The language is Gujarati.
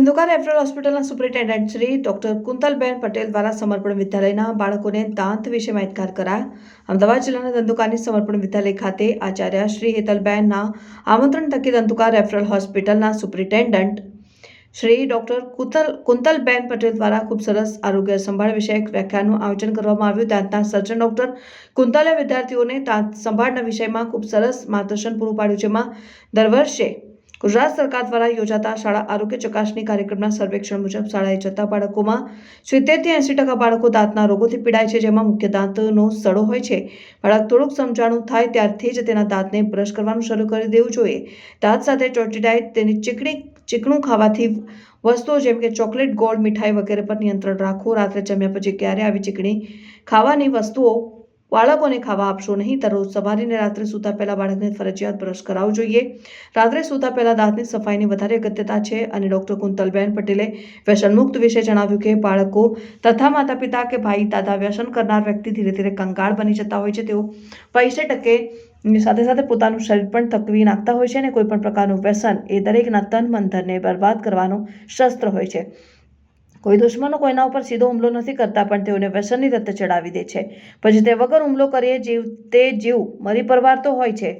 ધંધુકા રેફરલ હોસ્પિટલના સુપરિન્ટેન્ડન્ટ શ્રી ડોક્ટર કુંતલબેન પટેલ દ્વારા સમર્પણ વિદ્યાલયના બાળકોને દાંત વિશે માહિતગાર કરાયા અમદાવાદ જિલ્લાના ધંધુકાની સમર્પણ વિદ્યાલય ખાતે આચાર્ય શ્રી હેતલબેનના આમંત્રણ થકી ધંધુકા રેફરલ હોસ્પિટલના સુપરિન્ટેન્ડન્ટ શ્રી ડોક્ટર કુતલ, કુંતલબેન પટેલ દ્વારા ખૂબ સરસ આરોગ્ય સંભાળ વિષયક વ્યાખ્યાનનું આયોજન કરવામાં આવ્યું. દાંતના સર્જન ડોક્ટર કુંતલે વિદ્યાર્થીઓને દાંત સંભાળના વિષયમાં ખૂબ સરસ માર્ગદર્શન પૂરું પાડ્યું, જેમાં દર વર્ષે ગુજરાત સરકાર દ્વારા યોજાતા શાળા આરોગ્ય ચકાસણી કાર્યક્રમના સર્વેક્ષણ મુજબ શાળાએ જતા બાળકોમાં સિત્તેરથી એંસી ટકા બાળકો દાંતના રોગોથી પીડાય છે, જેમાં મુખ્ય દાંતનો સડો હોય છે. બાળક થોડુંક સમજાણું થાય ત્યારથી જ તેના દાંતને બ્રશ કરવાનું શરૂ કરી દેવું જોઈએ. દાંત સાથે ચોટીડાય તેની ચીકણી, ચીકણું ખાવાથી વસ્તુઓ જેમ કે ચોકલેટ, ગોળ, મીઠાઈ વગેરે પર નિયંત્રણ રાખવું રાત્રે જમ્યા પછી ક્યારે આવી ચીકણી ખાવાની વસ્તુઓ બાળકોને ખાવા આપશો નહીં. દરરોજ સવારે અને રાત્રે સૂતા પહેલા બાળકને ફરજિયાત બ્રશ કરાવવું જોઈએ. રાત્રે સૂતા પહેલા દાંતની સફાઈની વધારે અગત્યતા છે અને ડોક્ટર કુંતલબેન પટેલે વ્યસનમુક્ત વિશે જણાવ્યું કે બાળકો તથા માતા પિતા કે ભાઈ, દાદા વ્યસન કરનાર વ્યક્તિ ધીરે ધીરે કંગાળ બની જતા હોય છે. તેઓ પૈસે ટકે સાથે સાથે પોતાનું શરીર પણ તકવી નાખતા હોય છે અને કોઈ પણ પ્રકારનું વ્યસન એ દરેકના તન મન બરબાદ કરવાનો શસ્ત્ર હોય છે. કોઈ દુશ્મનો કોઈના ઉપર સીધો હુમલો નથી કરતા, પણ તેઓને વ્યસનની રત્તે ચડાવી દે છે. પછી તે વગર હુમલો કરીએ, જીવ તે જીવ મરી પરવાર તો હોય છે.